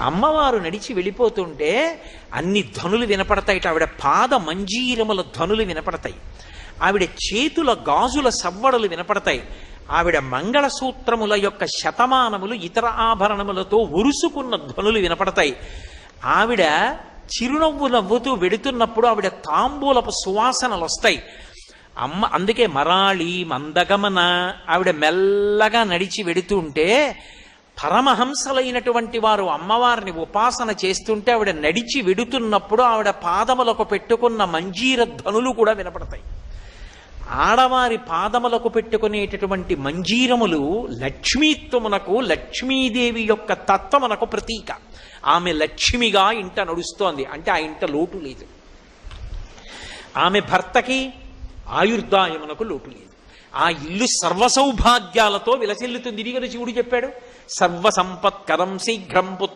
అమ్మవారు నడిచి వెళ్ళిపోతుంటే అన్ని ధ్వనులు వినపడతాయి. ఆవిడ పాద మంజీరముల ధ్వనులు వినపడతాయి. ఆవిడ చేతుల గాజుల సవ్వడలు వినపడతాయి. ఆవిడ మంగళసూత్రముల యొక్క శతమానములు ఇతర ఆభరణములతో ఉరుసుకున్న ధ్వనులు వినపడతాయి. ఆవిడ చిరునవ్వు నవ్వుతూ వెడుతున్నప్పుడు ఆవిడ తాంబూలపు సువాసనలు వస్తాయి అమ్మ అందుకే మరాళి మందగమన ఆవిడ మెల్లగా నడిచి వెడుతుంటే పరమహంసలైనటువంటి వారు అమ్మవారిని ఉపాసన చేస్తుంటే ఆవిడ నడిచి వెడుతున్నప్పుడు ఆవిడ పాదములకు పెట్టుకున్న మంజీర ధ్వనులు కూడా వినపడతాయి. ఆడవారి పాదములకు పెట్టుకునేటటువంటి మంజీరములు లక్ష్మీత్వమునకు లక్ష్మీదేవి యొక్క తత్వమునకు ప్రతీక. ఆమె లక్ష్మిగా ఇంట నడుస్తోంది. అంటే ఆ ఇంట లోటు లేదు. ఆమె భర్తకి ఆయుర్దాయమునకు లోటు లేదు. ఆ ఇల్లు సర్వసౌభాగ్యాలతో విలసిల్లుతుంది. ఇది కదా శివుడు చెప్పాడు. సర్వసంపత్కరం శీఘ్రం